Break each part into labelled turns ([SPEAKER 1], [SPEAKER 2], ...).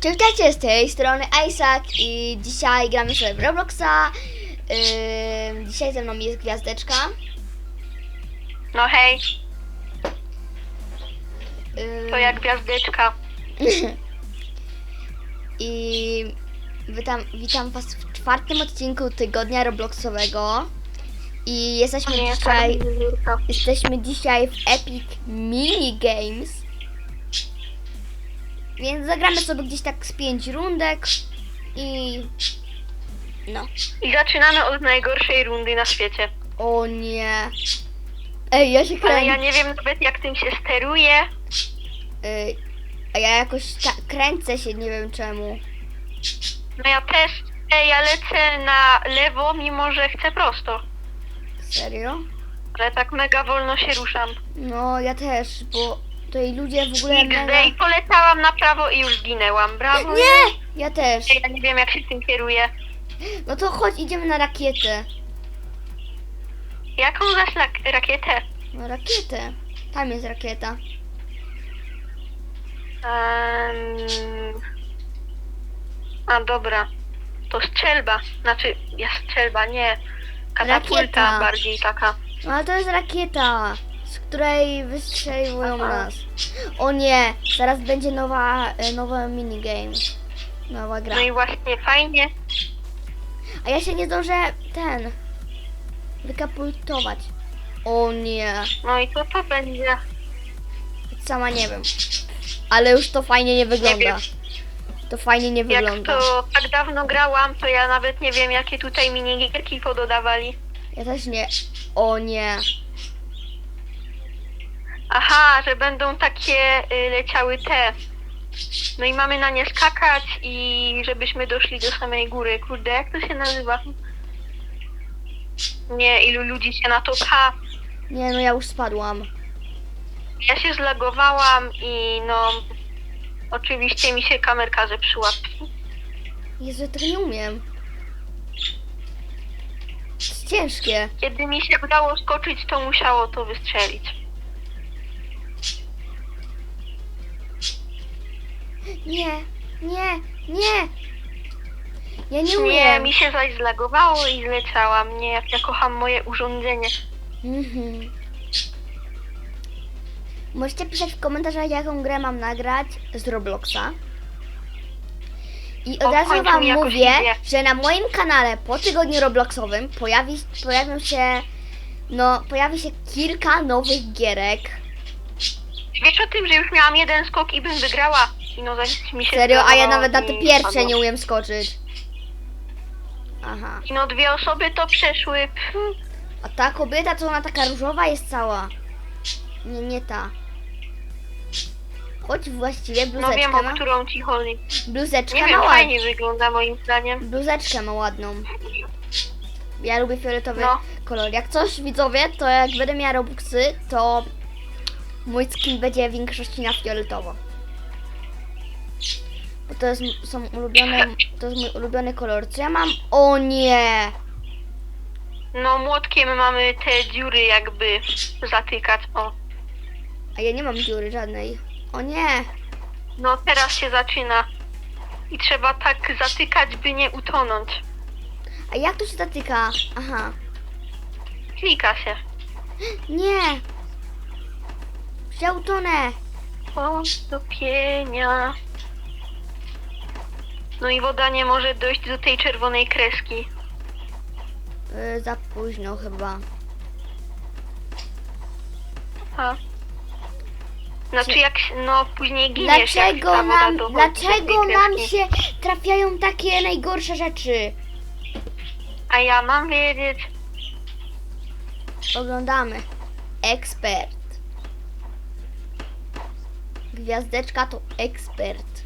[SPEAKER 1] Cześć, cześć, z tej strony Isaac i dzisiaj gramy sobie w Robloxa. Ym, dzisiaj ze mną jest Gwiazdeczka.
[SPEAKER 2] No hej,
[SPEAKER 1] Ym,
[SPEAKER 2] to jak gwiazdeczka.
[SPEAKER 1] I witam, witam Was w czwartym odcinku tygodnia Robloxowego. I jesteśmy
[SPEAKER 2] Nie,
[SPEAKER 1] dzisiaj, jesteśmy dzisiaj w Epic Mini Games. Więc zagramy sobie gdzieś tak z pięć rundek i no.
[SPEAKER 2] I zaczynamy od najgorszej rundy na świecie.
[SPEAKER 1] O nie. Ej, ja się
[SPEAKER 2] Ale ja nie wiem nawet jak tym się steruje.
[SPEAKER 1] Ej, a ja jakoś ta, kręcę się, nie wiem czemu.
[SPEAKER 2] No ja też, ej, ja lecę na lewo, mimo że chcę prosto.
[SPEAKER 1] Serio?
[SPEAKER 2] Ale tak mega wolno się ruszam.
[SPEAKER 1] No, ja też, bo tutaj ludzie w ogóle.
[SPEAKER 2] XD i poleciałam na prawo i już zginęłam. Brawo.
[SPEAKER 1] Nie! Ja też.
[SPEAKER 2] Ja nie wiem jak się tym kieruje.
[SPEAKER 1] No to chodź, idziemy na rakietę.
[SPEAKER 2] Jaką zaś rak- rakietę?
[SPEAKER 1] No rakietę. Tam jest rakieta.
[SPEAKER 2] Um... A dobra. To strzelba. Znaczy, ja strzelba, nie. Katapulta
[SPEAKER 1] Rakieta.
[SPEAKER 2] bardziej taka.
[SPEAKER 1] No ale to jest rakieta, z której wystrzeliwują nas. O nie, zaraz będzie nowa, e, nowa minigame. Nowa gra.
[SPEAKER 2] No i właśnie fajnie.
[SPEAKER 1] A ja się nie zdążę ten wykapultować. O nie,
[SPEAKER 2] No i co to będzie?
[SPEAKER 1] sama nie wiem. Ale już to fajnie nie wygląda.
[SPEAKER 2] wiem.
[SPEAKER 1] To fajnie nie
[SPEAKER 2] Jak
[SPEAKER 1] wygląda.
[SPEAKER 2] to tak dawno grałam, to ja nawet nie wiem, jakie tutaj minigierki pododawali.
[SPEAKER 1] Ja też nie. O nie.
[SPEAKER 2] Aha, że będą takie y, leciały te. No i mamy na nie skakać i żebyśmy doszli do samej góry. Kurde, jak to się nazywa? Nie, ilu ludzi się na to pcha.
[SPEAKER 1] Nie no, ja już spadłam.
[SPEAKER 2] Ja się zlagowałam i no... Oczywiście mi się kamerka zepsuła.
[SPEAKER 1] Jezu, ja tego nie umiem. To jest ciężkie.
[SPEAKER 2] Kiedy mi się udało skoczyć, to musiało to wystrzelić.
[SPEAKER 1] Nie, nie, nie. Ja nie
[SPEAKER 2] Nie,
[SPEAKER 1] umiem.
[SPEAKER 2] mi się zaś zlagowało i zleciałam. Nie, jak ja kocham moje urządzenie.
[SPEAKER 1] Mhm. Możecie pisać w komentarzach, jaką grę mam nagrać z Robloxa. I od
[SPEAKER 2] O,
[SPEAKER 1] razu
[SPEAKER 2] końcu
[SPEAKER 1] wam
[SPEAKER 2] mi jakoś
[SPEAKER 1] mówię,
[SPEAKER 2] idzie.
[SPEAKER 1] że na moim kanale po tygodniu Robloxowym pojawi, pojawią się, no, pojawi się kilka nowych gierek.
[SPEAKER 2] Wiesz o tym, że już miałam jeden skok i bym wygrała? I no zaś mi się
[SPEAKER 1] Serio, a ja nawet na te
[SPEAKER 2] i
[SPEAKER 1] pierwsze nie umiem skoczyć. Aha.
[SPEAKER 2] I no dwie osoby to przeszły. Pff,
[SPEAKER 1] A ta kobieta, co ona taka różowa jest cała. Nie, nie ta. Choć właściwie
[SPEAKER 2] No
[SPEAKER 1] bluzeczkę
[SPEAKER 2] wiem, o
[SPEAKER 1] ma.
[SPEAKER 2] którą ci chodzi.
[SPEAKER 1] Bluzeczkę
[SPEAKER 2] Nie
[SPEAKER 1] ma
[SPEAKER 2] wiem,
[SPEAKER 1] ładną.
[SPEAKER 2] fajnie wygląda moim zdaniem.
[SPEAKER 1] Bluzeczkę ma ładną. Ja lubię fioletowy
[SPEAKER 2] No.
[SPEAKER 1] kolor. Jak coś widzowie, to jak będę miała robuxy, to mój skin będzie w większości na fioletowo. Bo to jest, są ulubione, to jest mój ulubiony kolor. Co ja mam? O nie!
[SPEAKER 2] No młotkiem mamy te dziury jakby zatykać. O.
[SPEAKER 1] A ja nie mam dziury żadnej. O nie!
[SPEAKER 2] No teraz się zaczyna. I trzeba tak zatykać, by nie utonąć.
[SPEAKER 1] A jak to się zatyka? Aha.
[SPEAKER 2] Klika się.
[SPEAKER 1] Nie! Wziął tonę!
[SPEAKER 2] O, do pienia. No i woda nie może dojść do tej czerwonej kreski.
[SPEAKER 1] Yy, za późno chyba.
[SPEAKER 2] A. Znaczy jak, się- no później giniesz jak
[SPEAKER 1] Dlaczego
[SPEAKER 2] ta woda
[SPEAKER 1] nam,
[SPEAKER 2] dochodzi do
[SPEAKER 1] dlaczego
[SPEAKER 2] tej
[SPEAKER 1] nam
[SPEAKER 2] kreski.
[SPEAKER 1] się trafiają takie najgorsze rzeczy?
[SPEAKER 2] A ja mam wiedzieć.
[SPEAKER 1] Oglądamy. Ekspert. Gwiazdeczka to ekspert.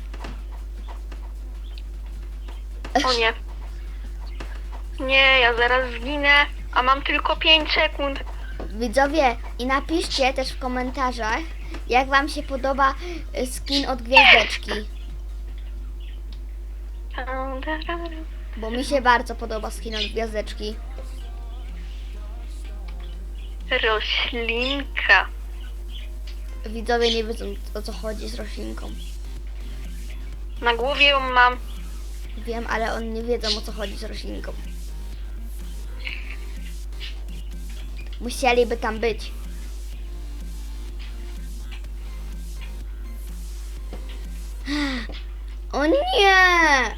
[SPEAKER 2] O nie. Nie, ja zaraz zginę, a mam tylko 5 sekund.
[SPEAKER 1] Widzowie, i napiszcie też w komentarzach, jak wam się podoba y, skin od gwiazdeczki. Bo mi się bardzo podoba skin od gwiazdeczki.
[SPEAKER 2] Roślinka.
[SPEAKER 1] Widzowie nie wiedzą o co chodzi z roślinką.
[SPEAKER 2] Na głowie ją mam.
[SPEAKER 1] Wiem, ale oni nie wiedzą o co chodzi z roślinką. Musieliby tam być. O nie!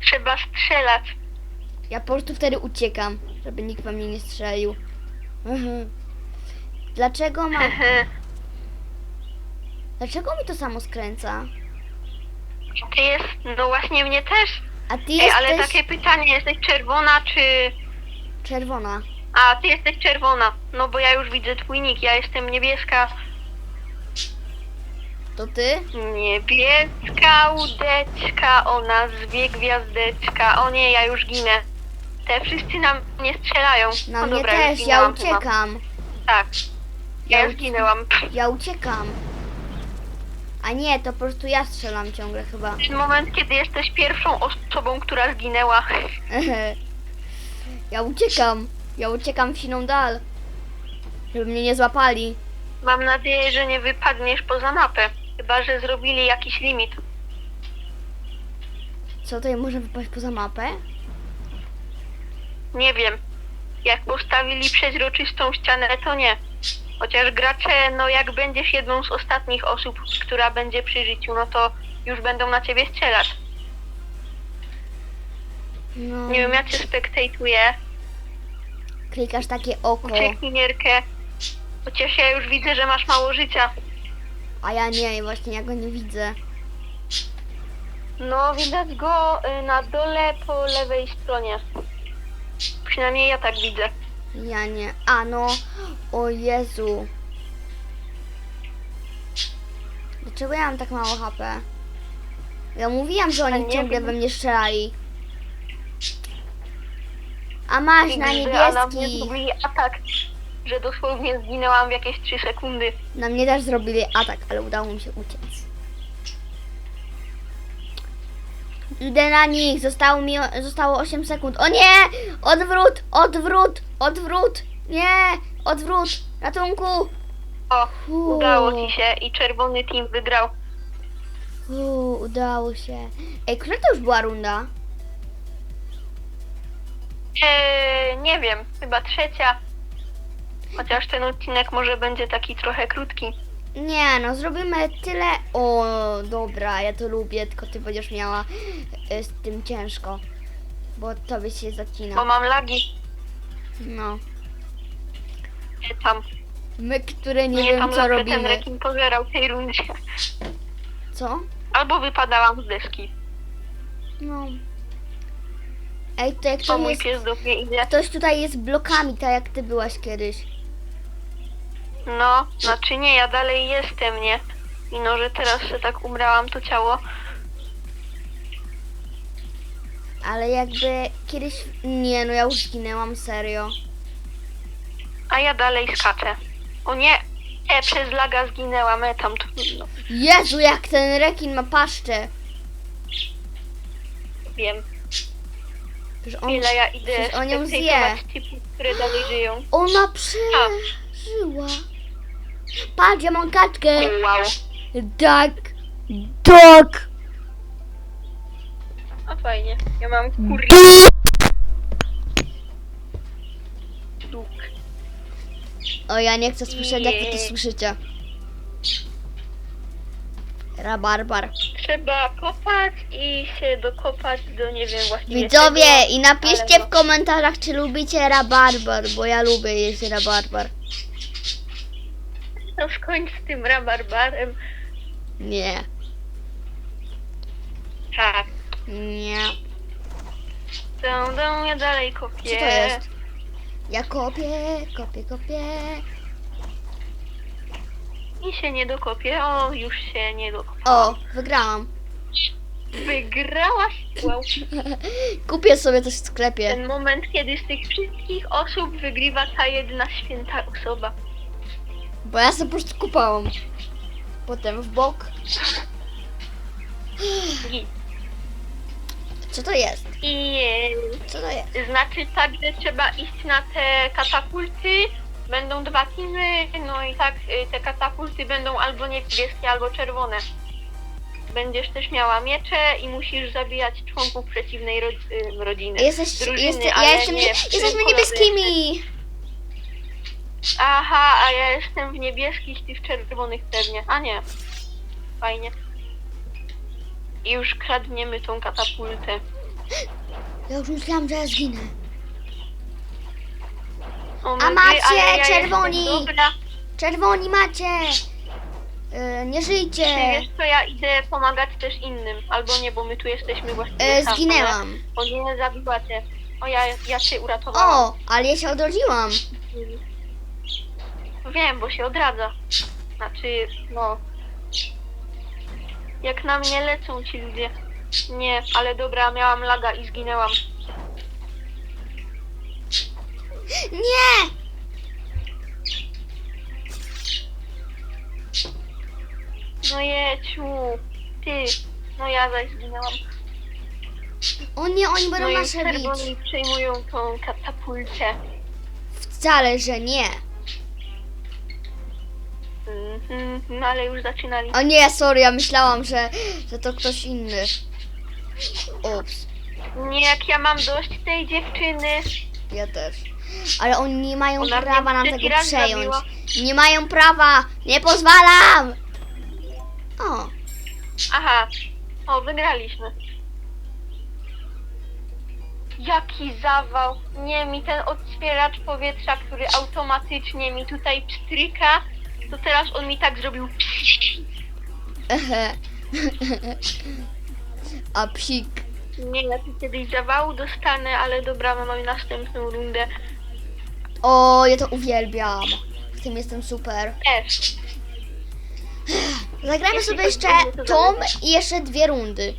[SPEAKER 2] Trzeba strzelać.
[SPEAKER 1] Ja po prostu wtedy uciekam, żeby nikt we mnie nie strzelił. Mhm. Dlaczego mam... Dlaczego mi to samo skręca?
[SPEAKER 2] Ty jest, no właśnie mnie też.
[SPEAKER 1] A ty
[SPEAKER 2] Ej,
[SPEAKER 1] jesteś
[SPEAKER 2] ale takie pytanie, jesteś czerwona czy...
[SPEAKER 1] czerwona.
[SPEAKER 2] A, ty jesteś czerwona. No bo ja już widzę twój nick, ja jestem niebieska.
[SPEAKER 1] To ty?
[SPEAKER 2] Niebieska łódeczka o nazwie Gwiazdeczka. O nie, ja już ginę. Te wszyscy na mnie strzelają.
[SPEAKER 1] Na
[SPEAKER 2] no
[SPEAKER 1] mnie
[SPEAKER 2] dobra, już
[SPEAKER 1] też, ja
[SPEAKER 2] ginęłam chyba.
[SPEAKER 1] uciekam.
[SPEAKER 2] Tak. Ja
[SPEAKER 1] Ja
[SPEAKER 2] już ginęłam.
[SPEAKER 1] Ja uciekam. A nie, to po prostu ja strzelam ciągle chyba.
[SPEAKER 2] Ten moment, kiedy jesteś pierwszą osobą, która zginęła.
[SPEAKER 1] Ja uciekam. Ja uciekam w siną dal. Żeby mnie nie złapali.
[SPEAKER 2] Mam nadzieję, że nie wypadniesz poza mapę. Chyba, że zrobili jakiś limit.
[SPEAKER 1] Co tutaj może wypaść poza mapę?
[SPEAKER 2] Nie wiem. Jak postawili przeźroczystą ścianę, to nie. Chociaż gracze, no jak będziesz jedną z ostatnich osób, która będzie przy życiu, no to już będą na ciebie strzelać.
[SPEAKER 1] No.
[SPEAKER 2] Nie wiem, ja cię spektejtuję.
[SPEAKER 1] Klikasz takie oko,
[SPEAKER 2] Uciekinierkę. Chociaż ja już widzę, że masz mało życia.
[SPEAKER 1] a ja nie, właśnie ja go nie widzę.
[SPEAKER 2] No, widać go y, na dole po lewej stronie. Przynajmniej ja tak widzę.
[SPEAKER 1] Ja nie. A no, o Jezu. Dlaczego ja mam tak mało HP? Ja mówiłam, że oni ciągle we mnie strzelali. A masz na
[SPEAKER 2] a na mnie
[SPEAKER 1] niebieski.
[SPEAKER 2] zrobili atak, że dosłownie zginęłam w jakieś 3 sekundy.
[SPEAKER 1] Na mnie też zrobili atak, ale udało mi się uciec. Idę na nich, zostało mi zostało 8 sekund. O nie! Odwrót! Odwrót! Odwrót! Nie! Odwrót! Ratunku!
[SPEAKER 2] O,
[SPEAKER 1] Fu.
[SPEAKER 2] udało ci się i czerwony team wygrał.
[SPEAKER 1] Uuu, udało się. Ej, która to już była runda?
[SPEAKER 2] Eee, nie wiem, chyba trzecia. Chociaż ten odcinek może będzie taki trochę krótki.
[SPEAKER 1] Nie, no zrobimy tyle. O, dobra, ja to lubię, tylko ty będziesz miała y, z tym ciężko. Bo tobie się
[SPEAKER 2] Bo
[SPEAKER 1] zacina.
[SPEAKER 2] mam lagi.
[SPEAKER 1] No.
[SPEAKER 2] Nie tam.
[SPEAKER 1] My, które nie
[SPEAKER 2] Nie
[SPEAKER 1] wiem
[SPEAKER 2] tam
[SPEAKER 1] co
[SPEAKER 2] ten
[SPEAKER 1] robimy.
[SPEAKER 2] rekin pożerał w tej rundzie.
[SPEAKER 1] Co?
[SPEAKER 2] Albo wypadałam z deski.
[SPEAKER 1] No. Ej, to jak
[SPEAKER 2] To
[SPEAKER 1] to
[SPEAKER 2] mój
[SPEAKER 1] jest.
[SPEAKER 2] pies do mnie idzie.
[SPEAKER 1] Ktoś tutaj jest blokami, tak jak ty byłaś kiedyś.
[SPEAKER 2] No, znaczy nie, ja dalej jestem, nie? I no, że teraz się tak ubrałam to ciało.
[SPEAKER 1] Ale jakby kiedyś. Nie, no ja już zginęłam serio.
[SPEAKER 2] A ja dalej skaczę. O nie! E, przez laga zginęłam, e, tam trudno.
[SPEAKER 1] Jezu, jak ten rekin ma paszczę.
[SPEAKER 2] Wiem.
[SPEAKER 1] Przecież on,
[SPEAKER 2] Ile ja idę
[SPEAKER 1] przecież on ją zje.
[SPEAKER 2] spektatować typów, które dalej żyją.
[SPEAKER 1] Ona przeżyła. Patrz, ja mam kaczkę.
[SPEAKER 2] Wow.
[SPEAKER 1] Tak. Tak.
[SPEAKER 2] A fajnie. Ja mam kurri. Duk.
[SPEAKER 1] O, ja nie chcę słyszeć, jak wy to słyszycie. Rabarbar.
[SPEAKER 2] Trzeba kopać i się dokopać do nie wiem właściwie
[SPEAKER 1] Widzowie,
[SPEAKER 2] czego,
[SPEAKER 1] i napiszcie
[SPEAKER 2] ale
[SPEAKER 1] w
[SPEAKER 2] no.
[SPEAKER 1] komentarzach, czy lubicie rabarbar, bo ja lubię jeść rabarbar.
[SPEAKER 2] No skończ z tym rabarbarem.
[SPEAKER 1] Nie,
[SPEAKER 2] Tak.
[SPEAKER 1] nie.
[SPEAKER 2] Dą, dą, ja dalej kopię.
[SPEAKER 1] Co to jest? Ja kopię, kopię, kopię.
[SPEAKER 2] I się nie dokopię. O, już się nie dokopię.
[SPEAKER 1] O, wygrałam.
[SPEAKER 2] Wygrałaś? Wow.
[SPEAKER 1] Kupię sobie coś w sklepie.
[SPEAKER 2] Ten moment, kiedy z tych wszystkich osób wygrywa ta jedna święta osoba.
[SPEAKER 1] Bo ja sobie po prostu kupałam. Potem w bok. Co to jest?
[SPEAKER 2] i
[SPEAKER 1] Co to jest?
[SPEAKER 2] e, znaczy tak, że trzeba iść na te katapulty. Będą dwa teamy, no i tak e, te katapulty będą albo niebieskie, albo czerwone. będziesz też miała miecze i musisz zabijać członków przeciwnej ro- y, rodziny.
[SPEAKER 1] Jesteś,
[SPEAKER 2] drużyny,
[SPEAKER 1] jeste, ja
[SPEAKER 2] ale
[SPEAKER 1] jestem,
[SPEAKER 2] nie
[SPEAKER 1] jesteśmy niebieskimi.
[SPEAKER 2] Aha, a ja jestem w niebieskich, ty w czerwonych pewnie. A nie. Fajnie. I już kradniemy tą katapultę.
[SPEAKER 1] Ja już myślałam, że ja zginę.
[SPEAKER 2] O,
[SPEAKER 1] A
[SPEAKER 2] my
[SPEAKER 1] macie,
[SPEAKER 2] ale ja
[SPEAKER 1] czerwoni!
[SPEAKER 2] Jestem, dobra,
[SPEAKER 1] Czerwoni macie. Yy, nie żyjcie.
[SPEAKER 2] Ty wiesz co, ja idę pomagać też innym. Albo nie, bo my tu jesteśmy właściwie sam,
[SPEAKER 1] zginęłam.
[SPEAKER 2] ale- O nie, zabiła cię. O, ja, ja cię uratowałam.
[SPEAKER 1] O, ale ja się odrodziłam.
[SPEAKER 2] Wiem, bo się odradza. Znaczy, no. Jak na mnie lecą ci ludzie. Nie, ale dobra, miałam laga i zginęłam.
[SPEAKER 1] Nie!
[SPEAKER 2] No jeciu, ty. No ja zaś zginęłam.
[SPEAKER 1] O nie, oni będą
[SPEAKER 2] No i
[SPEAKER 1] nasze bić.
[SPEAKER 2] czerwoni przejmują tą katapultę.
[SPEAKER 1] Wcale, że nie.
[SPEAKER 2] Mhm, no ale już zaczynali.
[SPEAKER 1] O nie, sorry, ja myślałam, że, że to ktoś inny. Ups,
[SPEAKER 2] Nie, jak ja mam dość tej dziewczyny.
[SPEAKER 1] ja też. Ale oni nie mają
[SPEAKER 2] Ona mnie
[SPEAKER 1] prawa nam
[SPEAKER 2] trzeci
[SPEAKER 1] tego
[SPEAKER 2] raz
[SPEAKER 1] przejąć.
[SPEAKER 2] zabiła.
[SPEAKER 1] Nie mają prawa! Nie pozwalam! O,
[SPEAKER 2] Aha. O, wygraliśmy. Jaki zawał. Nie, mi ten otwieracz powietrza, który automatycznie mi tutaj pstryka, to teraz on mi tak zrobił.
[SPEAKER 1] A psik.
[SPEAKER 2] Nie, ja tu kiedyś zawału dostanę, ale dobra, mamy następną rundę.
[SPEAKER 1] O, ja to uwielbiam. W tym jestem super.
[SPEAKER 2] Też.
[SPEAKER 1] Zagramy
[SPEAKER 2] Jeśli
[SPEAKER 1] sobie jeszcze
[SPEAKER 2] będzie, to
[SPEAKER 1] tą
[SPEAKER 2] zależy.
[SPEAKER 1] i jeszcze dwie rundy.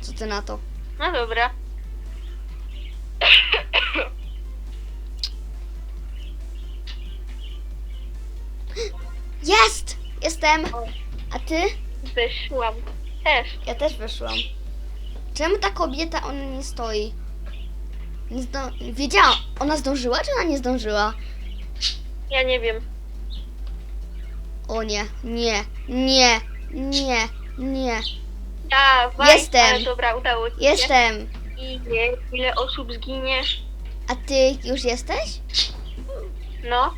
[SPEAKER 1] Co ty na to?
[SPEAKER 2] No dobra.
[SPEAKER 1] Jestem! A ty?
[SPEAKER 2] Wyszłam. Też.
[SPEAKER 1] Ja też wyszłam. Czemu ta kobieta, ona nie stoi? Nie zdo... Wiedziała, ona zdążyła, czy ona nie zdążyła?
[SPEAKER 2] Ja nie wiem.
[SPEAKER 1] O nie, nie, nie, nie, nie.
[SPEAKER 2] Dawaj,
[SPEAKER 1] Jestem.
[SPEAKER 2] ale dobra, udało ci się.
[SPEAKER 1] Jestem.
[SPEAKER 2] I nie, ile osób zginie?
[SPEAKER 1] A ty już jesteś?
[SPEAKER 2] No.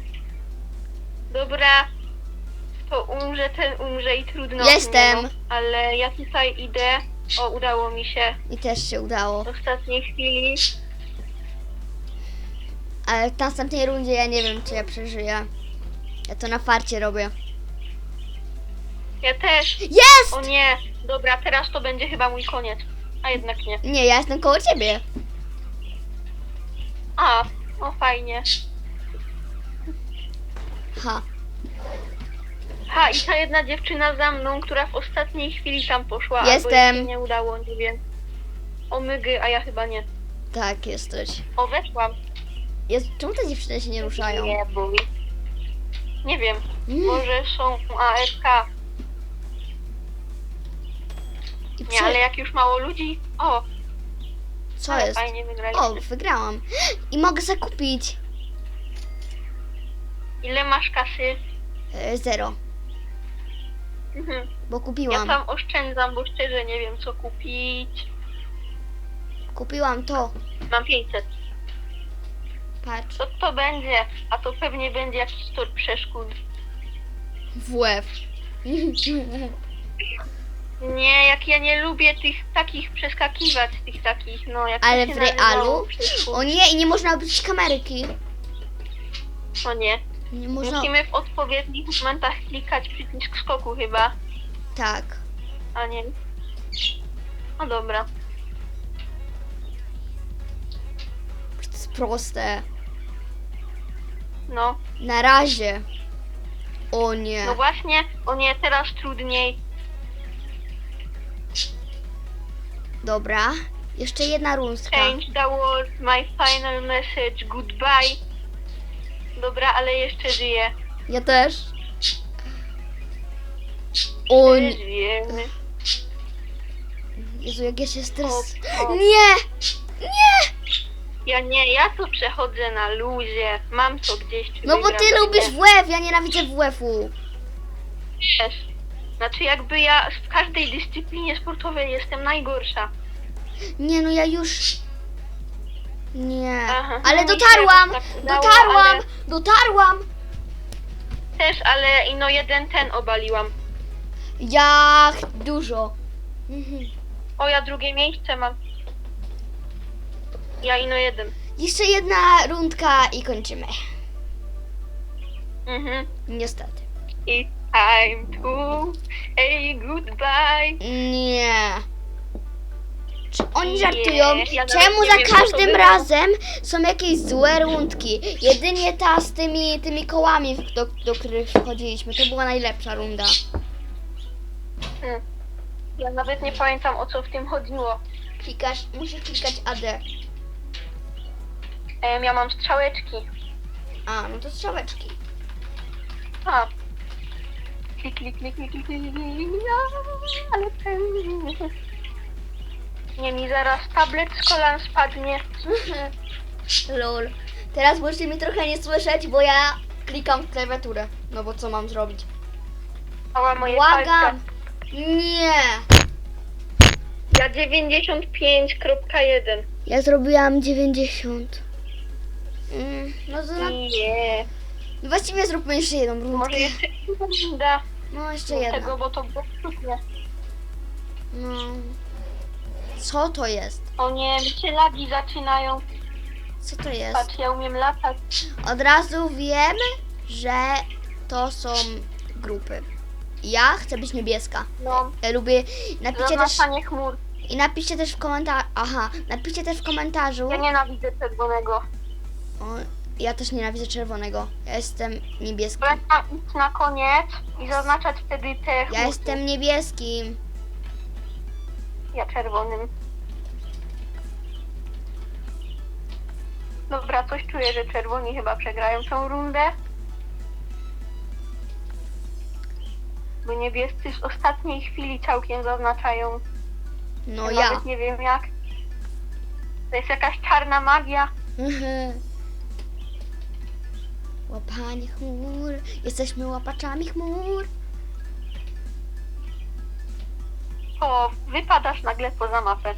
[SPEAKER 2] Dobra. To umrze, ten umrze i trudno.
[SPEAKER 1] Jestem.
[SPEAKER 2] No, ale ja tutaj idę. O, udało mi się
[SPEAKER 1] I też się udało.
[SPEAKER 2] w ostatniej chwili.
[SPEAKER 1] Ale w następnej rundzie ja nie wiem, czy ja przeżyję. Ja to na farcie robię.
[SPEAKER 2] Ja też.
[SPEAKER 1] Jest!
[SPEAKER 2] O nie. Dobra, teraz to będzie chyba mój koniec. A jednak nie.
[SPEAKER 1] Nie, ja jestem koło ciebie.
[SPEAKER 2] A, o fajnie.
[SPEAKER 1] Ha.
[SPEAKER 2] Ha, i ta jedna dziewczyna za mną, która w ostatniej chwili tam poszła. Albo
[SPEAKER 1] Jestem.
[SPEAKER 2] jej się nie udało, nie wiem. Omygy, a ja chyba nie.
[SPEAKER 1] Tak, jesteś.
[SPEAKER 2] O, weszłam.
[SPEAKER 1] Jest... Czemu te dziewczyny się nie ruszają?
[SPEAKER 2] Nie, bój. Nie wiem.
[SPEAKER 1] Mm.
[SPEAKER 2] Może są AFK.
[SPEAKER 1] I
[SPEAKER 2] Nie, ale jak już mało ludzi. O,
[SPEAKER 1] Co
[SPEAKER 2] ale
[SPEAKER 1] jest?
[SPEAKER 2] fajnie wygraliśmy.
[SPEAKER 1] O, wygrałam. I mogę zakupić.
[SPEAKER 2] Ile masz kasy?
[SPEAKER 1] E, zero.
[SPEAKER 2] Mhm.
[SPEAKER 1] Bo
[SPEAKER 2] Ja
[SPEAKER 1] kupiłam.
[SPEAKER 2] tam oszczędzam, bo szczerze nie wiem co kupić.
[SPEAKER 1] Kupiłam to.
[SPEAKER 2] Mam 500.
[SPEAKER 1] Patrz.
[SPEAKER 2] Co to będzie? A to pewnie będzie jakiś tor przeszkód.
[SPEAKER 1] W łeb.
[SPEAKER 2] Nie, jak ja nie lubię tych takich przeskakiwać, tych takich, no jak to
[SPEAKER 1] Ale
[SPEAKER 2] się
[SPEAKER 1] w
[SPEAKER 2] nazywało?
[SPEAKER 1] realu?
[SPEAKER 2] Przeszkód.
[SPEAKER 1] O nie, i nie można użyć kamerki.
[SPEAKER 2] O nie.
[SPEAKER 1] Nie można.
[SPEAKER 2] Musimy w odpowiednich momentach klikać przycisk skoku chyba,
[SPEAKER 1] Tak.
[SPEAKER 2] a nie. No dobra.
[SPEAKER 1] To jest proste.
[SPEAKER 2] No.
[SPEAKER 1] Na razie. O nie.
[SPEAKER 2] No właśnie, o nie, teraz trudniej.
[SPEAKER 1] Dobra. Jeszcze jedna rundka.
[SPEAKER 2] Change the world, my final message, goodbye. Dobra, ale jeszcze żyję.
[SPEAKER 1] Ja też. O nie.
[SPEAKER 2] Żyjemy.
[SPEAKER 1] Jezu, jak ja się stres...
[SPEAKER 2] O, o.
[SPEAKER 1] Nie! Nie!
[SPEAKER 2] Ja nie, ja to przechodzę na luzie. Mam to gdzieś. czy
[SPEAKER 1] No bo ty lubisz
[SPEAKER 2] nie.
[SPEAKER 1] WF, ja nienawidzę WF-u.
[SPEAKER 2] Wiesz. Znaczy jakby ja w każdej dyscyplinie sportowej jestem najgorsza.
[SPEAKER 1] Nie, no ja już... Nie,
[SPEAKER 2] Aha,
[SPEAKER 1] ale
[SPEAKER 2] no mi się
[SPEAKER 1] dotarłam,
[SPEAKER 2] tak udało,
[SPEAKER 1] dotarłam,
[SPEAKER 2] ale-
[SPEAKER 1] dotarłam.
[SPEAKER 2] Też, ale ino jeden ten obaliłam.
[SPEAKER 1] Jak dużo. Mhm.
[SPEAKER 2] O, ja drugie miejsce mam. Ja ino jeden.
[SPEAKER 1] Jeszcze jedna rundka i kończymy.
[SPEAKER 2] Mhm.
[SPEAKER 1] Niestety.
[SPEAKER 2] It's time to say goodbye.
[SPEAKER 1] Nie. Czy oni żartują?
[SPEAKER 2] ja nawet
[SPEAKER 1] Czemu
[SPEAKER 2] nie
[SPEAKER 1] za
[SPEAKER 2] wiem, co to
[SPEAKER 1] każdym
[SPEAKER 2] było.
[SPEAKER 1] razem są jakieś złe rundki? Jedynie ta z tymi, tymi kołami, do, do których wchodziliśmy. To była najlepsza runda.
[SPEAKER 2] Hmm. Ja nawet nie pamiętam o co w tym chodziło.
[SPEAKER 1] Klikasz, musisz klikać AD.
[SPEAKER 2] Em, ja mam strzałeczki.
[SPEAKER 1] A, no to strzałeczki.
[SPEAKER 2] A. Klik, klik, klik, klik, klik, klik, klik, ja, ale pewnie. Nie, mi zaraz tablet z kolan spadnie.
[SPEAKER 1] Lol. Teraz możecie mnie trochę nie słyszeć, bo ja klikam w klawiaturę. No bo co mam zrobić?
[SPEAKER 2] Mała moje
[SPEAKER 1] Błagam.
[SPEAKER 2] palce.
[SPEAKER 1] Nie.
[SPEAKER 2] Ja 95.1.
[SPEAKER 1] Ja zrobiłam 90. Mm, no to na...
[SPEAKER 2] Nie.
[SPEAKER 1] Właściwie zróbmy jeszcze jedną
[SPEAKER 2] Może
[SPEAKER 1] rundkę.
[SPEAKER 2] jeszcze da
[SPEAKER 1] No jeszcze jedna.
[SPEAKER 2] tego, bo to było trudne.
[SPEAKER 1] No. Co to jest?
[SPEAKER 2] O nie, mi się lagi zaczynają.
[SPEAKER 1] Co to jest?
[SPEAKER 2] Patrz, ja umiem latać.
[SPEAKER 1] Od razu wiem, że to są grupy. Ja chcę być niebieska.
[SPEAKER 2] No,
[SPEAKER 1] Ja lubię. Napiszcie też.
[SPEAKER 2] zaznaczanie chmur.
[SPEAKER 1] I napiszcie też w komentarzu. Aha, napiszcie też w komentarzu.
[SPEAKER 2] Ja nienawidzę czerwonego.
[SPEAKER 1] O, ja też nienawidzę czerwonego. Ja jestem niebieski.
[SPEAKER 2] Polecam iść na koniec i zaznaczać wtedy te
[SPEAKER 1] Ja
[SPEAKER 2] chmurki.
[SPEAKER 1] jestem niebieskim.
[SPEAKER 2] Ja czerwonym. Dobra, coś czuję, że czerwoni chyba przegrają tą rundę. Bo niebiescy w ostatniej chwili całkiem zaznaczają.
[SPEAKER 1] No
[SPEAKER 2] ja. Nawet nie wiem jak. To jest jakaś czarna magia.
[SPEAKER 1] Łapanie chmur. Jesteśmy łapaczami chmur.
[SPEAKER 2] O, wypadasz nagle poza mapę.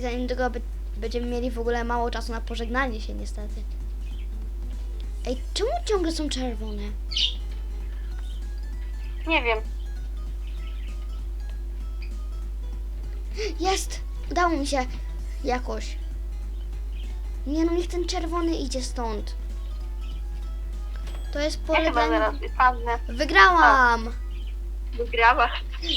[SPEAKER 1] Zanim tego by, będziemy mieli w ogóle mało czasu na pożegnanie się niestety. Ej, czemu ciągle są czerwone?
[SPEAKER 2] Nie wiem.
[SPEAKER 1] Jest! Udało mi się jakoś. Nie no, niech ten czerwony idzie stąd. To jest
[SPEAKER 2] Ja chyba
[SPEAKER 1] poleganie.
[SPEAKER 2] zaraz wypadnę.
[SPEAKER 1] Wygrałam!
[SPEAKER 2] Wygrałaś.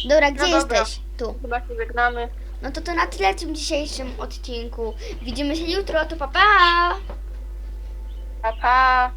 [SPEAKER 1] Dobra, gdzie
[SPEAKER 2] No dobra.
[SPEAKER 1] jesteś? Tu.
[SPEAKER 2] Chyba się żegnamy.
[SPEAKER 1] No to to na tyle w tym dzisiejszym odcinku. Widzimy się jutro, to pa pa!
[SPEAKER 2] Pa, pa.